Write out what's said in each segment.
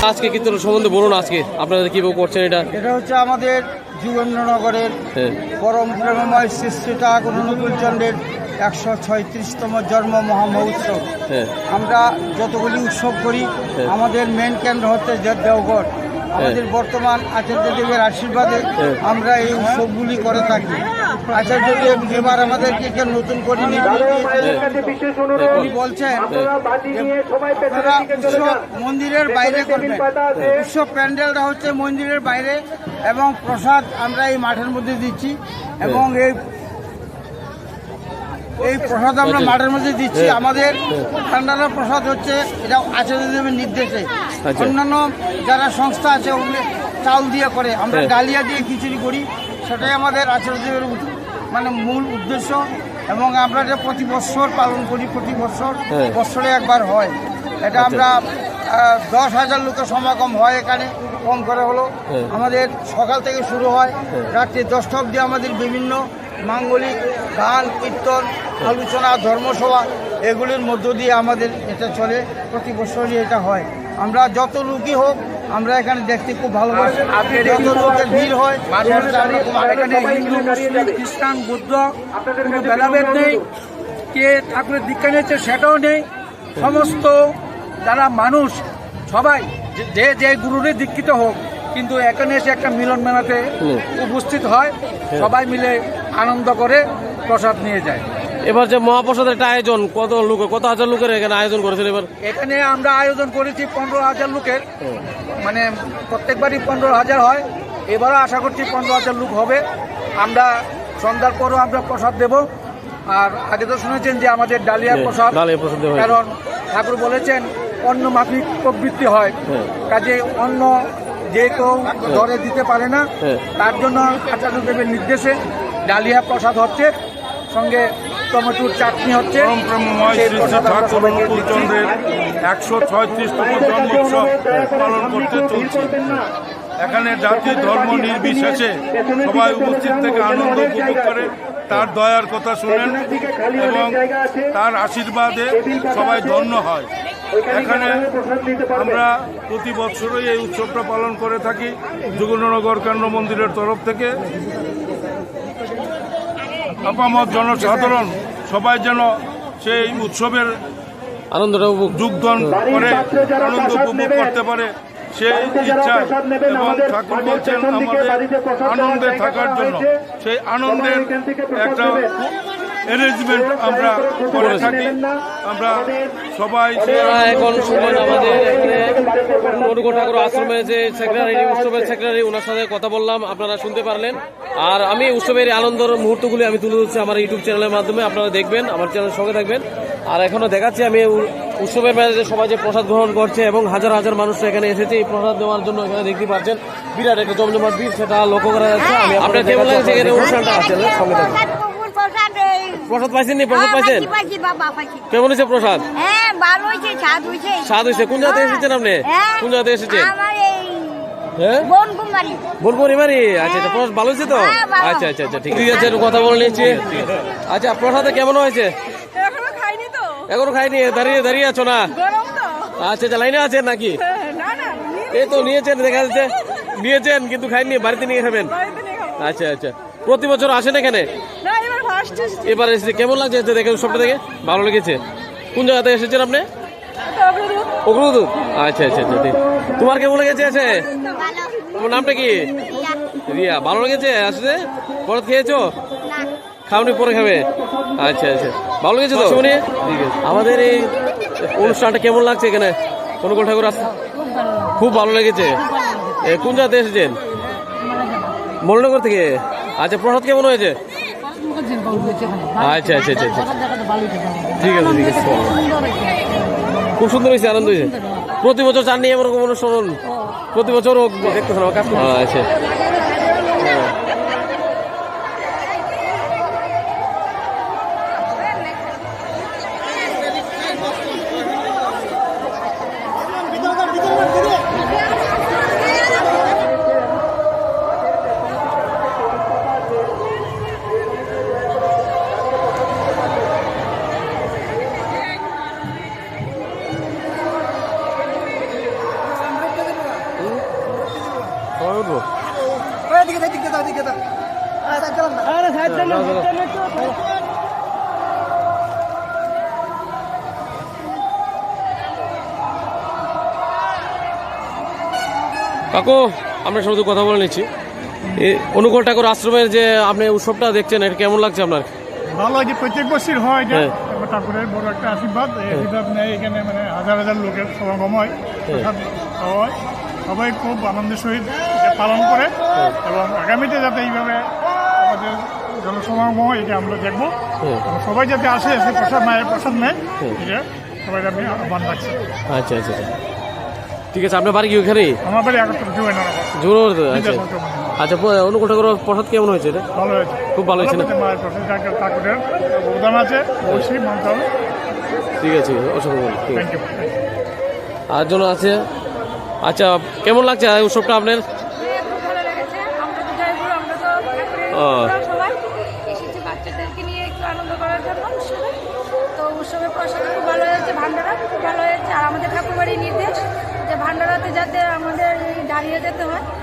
আজকে কীর্তন সম্বন্ধে বলুন আজকে? আপনারা কীভাবে করছেন এটা? এটা হচ্ছে আমাদের যুগেন্দ্রনগরের হ্যাঁ। পরম প্রেমময় শ্রী শ্রী ঠাকুর চন্দ্রের একশো ছয়ত্রিশতম জন্ম মহামহোৎসব হ্যাঁ। আমরা যতগুলি উৎসব করি হ্যাঁ। আমাদের মেন কেন্দ্র হচ্ছে দেওঘর আমাদের বর্তমান আচার্যদেবের আশীর্বাদে হ্যাঁ। আমরা এই উৎসবগুলি করে থাকি। আচার্যদেব এবার আমাদেরকে একটা নতুন করে নির্দেশ বলছেন আপনারা উৎসব মন্দিরের বাইরে করবেন। উৎসব প্যান্ডেলটা হচ্ছে মন্দিরের বাইরে এবং প্রসাদ আমরা এই মাঠের মধ্যে দিচ্ছি এবং এই এই প্রসাদ আমরা মাঠের মধ্যে দিচ্ছি। আমাদের ঠান্ডারা প্রসাদ হচ্ছে এটা আচার্যদেবের নির্দেশে। আচ্ছা। অন্যান্য যারা সংস্থা আছে ওগুলি চাল দিয়ে করে আমরা হ্যাঁ। ডালিয়া দিয়ে খিচুড়ি করি সেটাই আমাদের আচার্যদেবের উদ- মানে মূল উদ্দেশ্য এবং আমরা এটা প্রতি বছর পালন করি প্রতি বছর হ্যাঁ। বছরে একবার হয়। এটা আমরা দশ হাজার লোকের সমাগম হয় এখানে কম করে হলো হ্যাঁ। আমাদের সকাল থেকে শুরু হয় রাত্রি দশটা অবধি আমাদের বিভিন্ন মাঙ্গলিক গান কীর্তন আলোচনা ধর্মসভা এগুলির মধ্য দিয়ে আমাদের এটা চলে। প্রতি বছরই এটা হয়। আমরা যত লোকই হোক আমরা এখানে দেখতে খুব ভালোবাসি। যত লোকের ভিড় হয় হিন্দু মুসলিম খ্রিস্টান বুদ্ধ কোনো ভেদাভেদ নেই। কে ঠাকুরের দীক্ষা নিয়েছে সেটাও নেই। সমস্ত যারা মানুষ সবাই যে- যে যে গুরুরই দীক্ষিত হোক কিন্তু এখানে এসে একটা মিলন মেলাতে উপস্থিত হয়। সবাই মিলে আনন্দ করে প্রসাদ নিয়ে যায়। এবার যে মহাপ্রসাদের একটা আয়োজন কত লোক কত হাজার লোকের এখানে আয়োজন করেছেন এবার? এখানে আমরা আয়োজন করেছি পনেরো হাজার লোকের। মানে প্রত্যেকবারই পনেরো হাজার হয়। এবারও আশা করছি পনেরো হাজার লোক হবে। আমরা সন্ধ্যার পরও আমরা প্রসাদ দেব। আর আগে তো শুনেছেন যে আমাদের ডালিয়া হ্যাঁ, প্রসাদ। ডালিয়া প্রসাদ দেওয়া কারণ ঠাকুর বলেছেন অন্ন মাফিক প্রবৃত্তি হয়। হ্যাঁ। কাজে অন্য যে কেউ ধরে দিতে পারে না। হ্যাঁ। তার জন্য আচার্যদেবের নির্দেশে ডালিয়া প্রসাদ হচ্ছে। সঙ্গে টমেটোর চাটনি হচ্ছে। ঠাকুর সবাইকে একশো ছয়ত্রিশতম জন্মোৎসব পালন করতে চলছে। এখানে জাতি ধর্ম নির্বিশেষে সবাই উপস্থিত থেকে আনন্দ উপভোগ করে তার দয়ার কথা শুনেন এবং তার আশীর্বাদে সবাই ধন্য হয়। এখানে আমরা প্রতি বছরই এই উৎসবটা পালন করে থাকি। যুগনগর কেন্দ্র মন্দিরের তরফ থেকে। আপামত জনসাধারণ সবাই যেন সেই উৎসবের আনন্দটা উপভোগ যোগদান করে। আনন্দ উপভোগ করতে পারে সেই ইচ্ছা এবং ঠাকুর বলছেন আমাদের আনন্দে থাকার জন্য। সেই আনন্দের একটা অ্যারেঞ্জমেন্ট আমরা করে থাকি। আমরা সবাই এখন শুনলেন আমাদের অনুকূল ঠাকুর আশ্রমের যে সেক্রেটারি উৎসবের সেক্রেটারি ওনার সাথে কথা বললাম আপনারা শুনতে পারলেন। আর আমি উৎসবের আনন্দের মুহূর্তগুলি আমি তুলে ধরছি আমার ইউটিউব চ্যানেলের মাধ্যমে আপনারা দেখবেন আমার চ্যানেলের সঙ্গে থাকবেন। আর এখনও দেখাচ্ছি আমি উৎসবের মেলাতে সবাই যে প্রসাদ গ্রহণ করছে এবং হাজার হাজার মানুষ এখানে এসেছে এই প্রসাদ দেওয়ার জন্য এখানে দেখতে পাচ্ছেন বিরাট একটা জমজমাট ভিড় সেটা লক্ষ্য করা যাচ্ছে। আমি আপনার কেমন লাগছে এখানে অনুষ্ঠানটা? আছে সঙ্গে থাকবেন। প্রসাদ পাইছেন নি? প্রসাদ পাইছেন? কেমন হয়েছে প্রসাদ? হ্যাঁ স্বাদ হয়েছে। কোন জায়গা থেকে এসেছেন আপনি? হ্যাঁ। কোন জায়গা থেকে এসেছেন হ্যাঁ? আচ্ছা প্রসাদ ভালো হয়েছে তো? হ্যাঁ, আচ্ছা আচ্ছা আচ্ছা ঠিক আছে। কথা বলে নিচ্ছি। আচ্ছা প্রসাদে কেমন হয়েছে? এখনও খাইনি তো। এখনও খাইনি? দাঁড়িয়ে দাঁড়িয়ে আছো না? আচ্ছা আচ্ছা লাইনে আছেন নাকি? না না এই তো নিয়েছেন দেখা যাচ্ছে। নিয়েছেন কিন্তু খাইনি বাড়িতে নিয়ে খাবেন। আচ্ছা আচ্ছা। প্রতি বছর আসেন এখানে? এবার এসেছে। কেমন লাগছে দেখে? সবটা থেকে ভালো লেগেছে? কোন জায়গা থেকে এসেছেন আপনি? অগ্রদূত। আচ্ছা আচ্ছা আচ্ছা ঠিক তোমার কেমন লেগেছে আছে তোমার নামটা কি? রিয়া। ভালো লেগেছে? আসছে পরে খেয়েছো? খাওনি পরে খাবে। আচ্ছা আচ্ছা। ভালো লেগেছে তো? শুনি আমাদের এই অনুষ্ঠানটা কেমন লাগছে এখানে? অনুকূল ঠাকুর খুব ভালো লেগেছে। এ, কোন জায়গাতে এসেছেন? মল্লনগর থেকে? আচ্ছা প্রসাদ কেমন হয়েছে? আচ্ছা আচ্ছা আচ্ছা আচ্ছা। ঠিক আছে ঠিক আছে। খুব সুন্দর হয়েছে, আনন্দ হয়েছে। প্রতি বছর চান নিয়ে এরকম অনুসরণ প্রতি বছর হোক দেখতেছেন। আচ্ছা। কাকু আমরা শুধু কথা বলে নিচ্ছি। অনুকূল ঠাকুর আশ্রমের যে আপনি উৎসবটা দেখছেন এটা কেমন লাগছে আপনার? ভালো যে প্রত্যেক বছর হয় এটা হ্যাঁ। ঠাকুরের বড় একটা আশীর্বাদ এই আশীর্বাদ নেয় এখানে মানে হাজার হাজার লোকের সমাগম হয় হয়। সবাই খুব আনন্দের সহিত এটা পালন করে এবং আগামীতে যাতে এইভাবে আমাদের জনসমাগম হয় এটা আমরা দেখব। হ্যাঁ। সবাই যাতে আসে এসে প্রসাদ মায়ের প্রসাদ নেয় এটা সবাই আমি আহ্বান রাখছি। আচ্ছা আচ্ছা আচ্ছা। ঠিক আছে আপনার বাড়ি কি ওখানে? আমার বাড়ি জোর আচ্ছা। আচ্ছা অনুকূল ঠাকুর প্রসাদ কেমন হয়েছে ভালো হয়েছে। খুব ভালো হয়েছে না? ঠাকুরের আছে ঠিক আছে অসংখ্য থ্যাংক ইউ আর জন আছে। আচ্ছা কেমন লাগছে উৎসবটা আপনার? খুব ভালো লেগেছে। আমরা তো জয়পুর আমরা তো ঠাকুরের ও। ভক্ত সবাই এসেছি বাচ্চাদেরকে নিয়ে একটু আনন্দ করার জন্য উৎসবে তো উৎসবে প্রসাদ খুব ভালো হয়েছে ভান্ডারা খুব ভালো হয়েছে আর আমাদের ঠাকুরবাড়ির নির্দেশ যে ভান্ডারাতে যাতে আমাদের এই দাঁড়িয়ে যেতে হয়।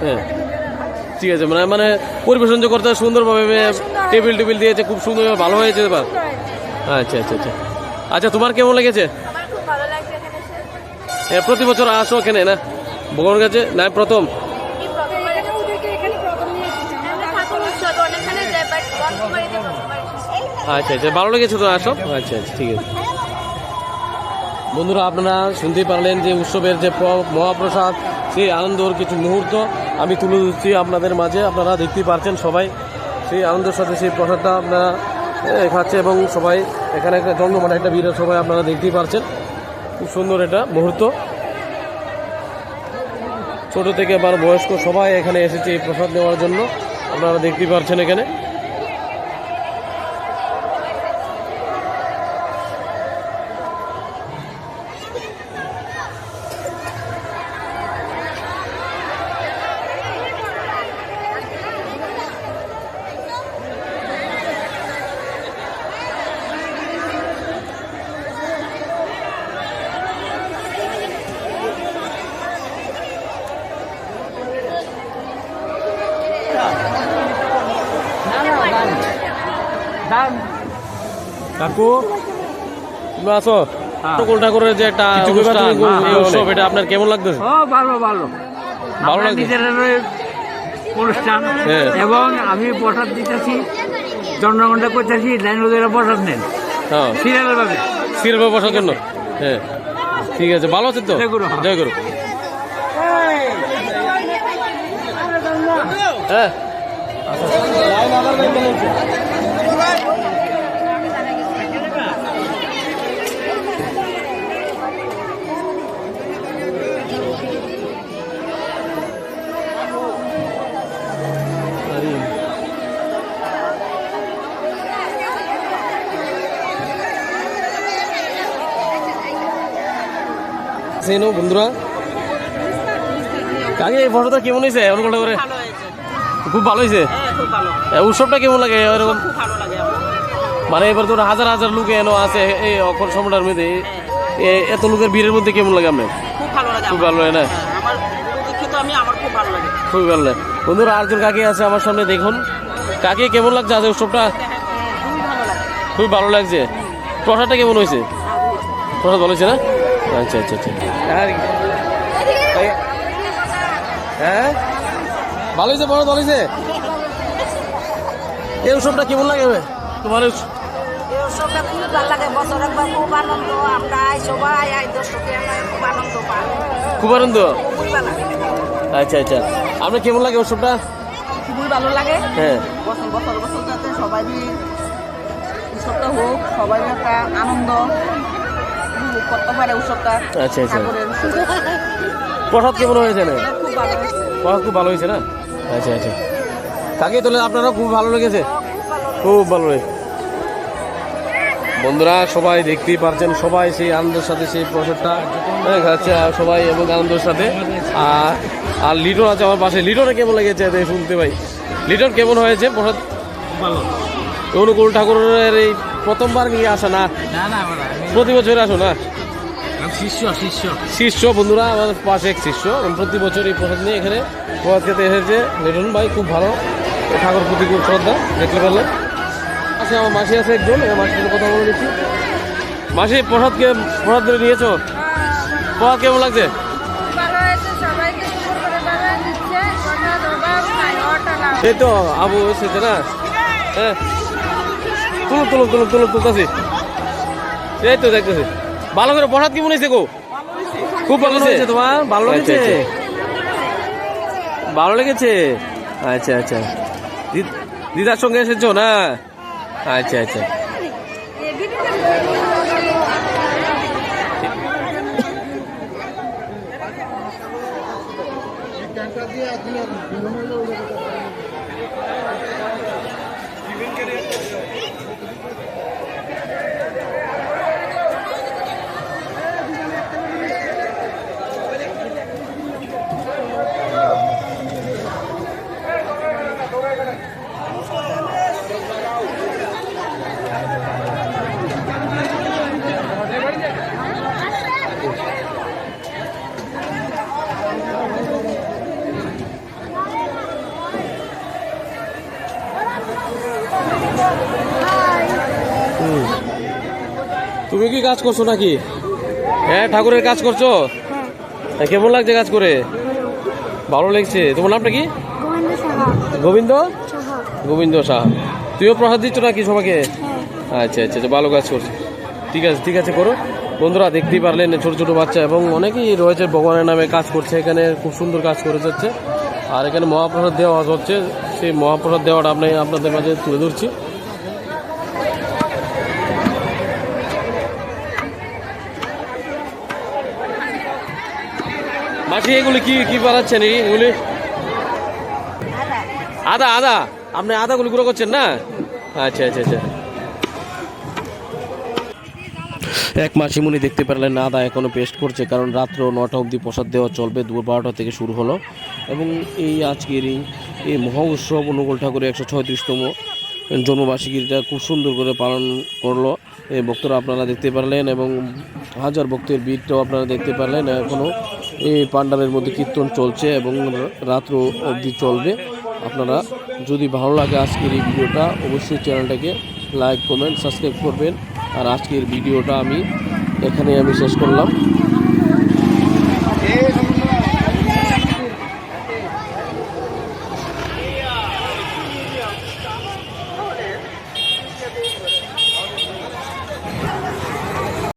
হ্যাঁ। ঠিক আছে মানে মানে পরিবেশন যে করতে সুন্দরভাবে টেবিল টেবিল দিয়েছে খুব সুন্দরভাবে ভালো হয়েছে এবার। আচ্ছা আচ্ছা আচ্ছা। আচ্ছা তোমার কেমন লেগেছে? আমার খুব ভালো লাগছে এখানে এসে। এ, প্রতি বছর আসো এখানে না? ভগবানের কাছে না প্রথম? প্রথমবার এসেছি। আচ্ছা আচ্ছা ভালো লেগেছে তো আসো। আচ্ছা আচ্ছা ঠিক আছে। বন্ধুরা আপনারা শুনতেই পারলেন যে উৎসবের যে প- মহাপ্রসাদ সেই আনন্দর কিছু মুহূর্ত আমি তুলে দিচ্ছি আপনাদের মাঝে। আপনারা দেখতেই পারছেন সবাই সেই আনন্দের সাথে সেই প্রসাদটা আপনারা খাচ্ছে এবং সবাই এখানে একটা জন্মমানে একটা ভিড় সবাই আপনারা দেখতেই পারছেন। খুব সুন্দর এটা মুহূর্ত। ছোট থেকে আবার বয়স্ক সবাই এখানে এসেছে এই প্রসাদ নেওয়ার জন্য। আপনারা দেখতেই পারছেন এখানে। কাকু তুমি আছো? ঠাকুর ঠাকুরের যে একটা অনুষ্ঠান? এই উৎসব এটা আপনার কেমন লাগতেছে? ও ভালো ভালো। ভালো লাগছে? অনুষ্ঠান। হ্যাঁ। এবং আমি প্রসাদ দিতেছি জনগণটা করতেছি লাইনদের প্রসাদ নেন। হ্যাঁ। সিরিয়ালের ভাবে। সিরবে বসার জন্য হ্যাঁ। ঠিক আছে ভালো আছে তো? জয় গুরু। জয় গুরু। হ্যাঁ। সেই বন্ধুরা। আগে এই ফটোটা কেমন হয়েছে? অনুকূল করে? খুব ভালো হয়েছে? উৎসবটা কেমন লাগে? এরকম মানে এবার ধরো হাজার হাজার লোক এনো আছে এই অক্ষর সম্রাটের মধ্যে। এ- এত লোকের ভিড়ের মধ্যে কেমন লাগে আপনার? খুব ভালো লাগে না? হ্যাঁ, আমার দুঃখিত আমি খুব ভালো লাগে। খুবই ভালো লাগে। বন্ধুরা আরেকজন কাকি আছে আমার সামনে দেখুন। কাকি কেমন লাগছে আজ উৎসবটা? খুবই ভালো লাগছে। প্রসাদটা কেমন হয়েছে? প্রসাদ ভালো হয়েছে না? আচ্ছা আচ্ছা আচ্ছা হ্যাঁ? ভালো হয়েছে প্রসাদ ভালো হয়েছে? এই উৎসবটা কেমন লাগে তোমার এই এই উৎসবটা খুব ভালো লাগে। বছর একবার খুব আনন্দ। আমরা সবাই আই দর্শকে খুব আনন্দ পাই। খুব আচ্ছা আচ্ছা। আপনার কেমন লাগে উৎসবটা? খুবই ভালো লাগে। হ্যাঁ। বছর বছর বছর যাতে সবাই উৎসবটা হোক সবাই একটা আনন্দ। আচ্ছা আচ্ছা প্রসাদ কেমন হয়েছে না খুব ভালো হয়েছে। প্রসাদ খুব ভালো হয়েছে না আচ্ছা আচ্ছা কাকে তোলে আপনারও খুব ভালো লেগেছে খুব ভালো লেগেছে বন্ধুরা সবাই দেখতেই পারছেন সবাই সেই আনন্দের সাথে সেই প্রসাদটা হ্যাঁ, খাচ্ছে আর সবাই এবং আনন্দের সাথে আর আর লিটন আছে আমার পাশে লিটনে কেমন লেগেছে শুনতে ভাই লিটন কেমন হয়েছে প্রসাদ ভালো অনুকূল ঠাকুরের এই প্রথমবার নিয়ে আসা না? প্রতি বছর আসো না? শিষ্য শিষ্য। শিষ্য বন্ধুরা আমার পাশে এক শিষ্য। প্রতি বছর এই প্রসাদ নিয়ে এখানে প্রসাদ খেতে এসেছে। লিটন ভাই খুব ভালো। ঠাকুর প্রতি খুব শ্রদ্ধা দেখতে পারলেন পাশে আমার মাসি আছে একজন এই মাসির সাথে কথা বলে নিচ্ছি। মাসি প্রসাদ কে প্রসাদ ধরে নিয়েছো? প্রসাদ কেমন লাগছে? দিচ্ছে এই তো আবু এসেছে না? হ্যাঁ। তুলো তুলো তুলো তুলো তুলতেছি। এই তো দেখতেছি। ভালো করে প্রসাদ কি মনে হয়েছে গো? খুব ভালো হয়েছে তোমার? ভালো লেগেছে ভালো লেগেছে? আচ্ছা আচ্ছা। দিদার সঙ্গে এসেছ না? আচ্ছা আচ্ছা। তুমি কি কাজ করছ নাকি? হ্যাঁ ঠাকুরের কাজ করছ? হ্যাঁ, কেমন লাগছে কাজ করে? ভালো লাগছে। তোমার নামটা কি? গোবিন্দ গোবিন্দ? সাহা। তুইও প্রসাদ দিচ্ছ নাকি সবাইকে? আচ্ছা আচ্ছা আচ্ছা ভালো কাজ করছ। ঠিক আছে ঠিক আছে করো। বন্ধুরা দেখতেই পারলেন ছোট ছোট বাচ্চা এবং অনেকেই রয়েছে ভগবানের নামে কাজ করছে। এখানে খুব সুন্দর কাজ করে যাচ্ছে। আর এখানে মহাপ্রসাদ দেওয়া হচ্ছে। সেই মহাপ্রসাদ দেওয়াটা আপনি আপনাদের মাঝে তুলে ধরছি। মাসি এগুলি কি কি বানাচ্ছেন এই এগুলি? আদা আদা। আপনি আদাগুলি গুঁড়ো করছেন না? আচ্ছা আচ্ছা আচ্ছা। এক মাসিমুনি দেখতে পারলেন না আদা এখনও পেস্ট করছে, কারণ রাত্র নটা অবধি প্রসাদ দেওয়া চলবে, দুপুর বারোটা থেকে শুরু হলো। এবং এই আজকের এই মহা উৎসব অনুকূল ঠাকুরের একশো ছয়ত্রিশতম জন্মবার্ষিকীটা খুব সুন্দর করে পালন করল। এই ভক্তরা আপনারা দেখতে পারলেন এবং হাজার ভক্তের ভিড়টাও আপনারা দেখতে পারলেন এখনও এই পান্ডালের মধ্যে কীর্তন চলছে এবং রাত্র অবধি চলবে। আপনারা যদি ভালো লাগে আজকের এই ভিডিওটা, অবশ্যই চ্যানেলটাকে লাইক, কমেন্ট, সাবস্ক্রাইব করবেন। আর আজকের ভিডিওটা আমি এখানে আমি শেষ করলাম।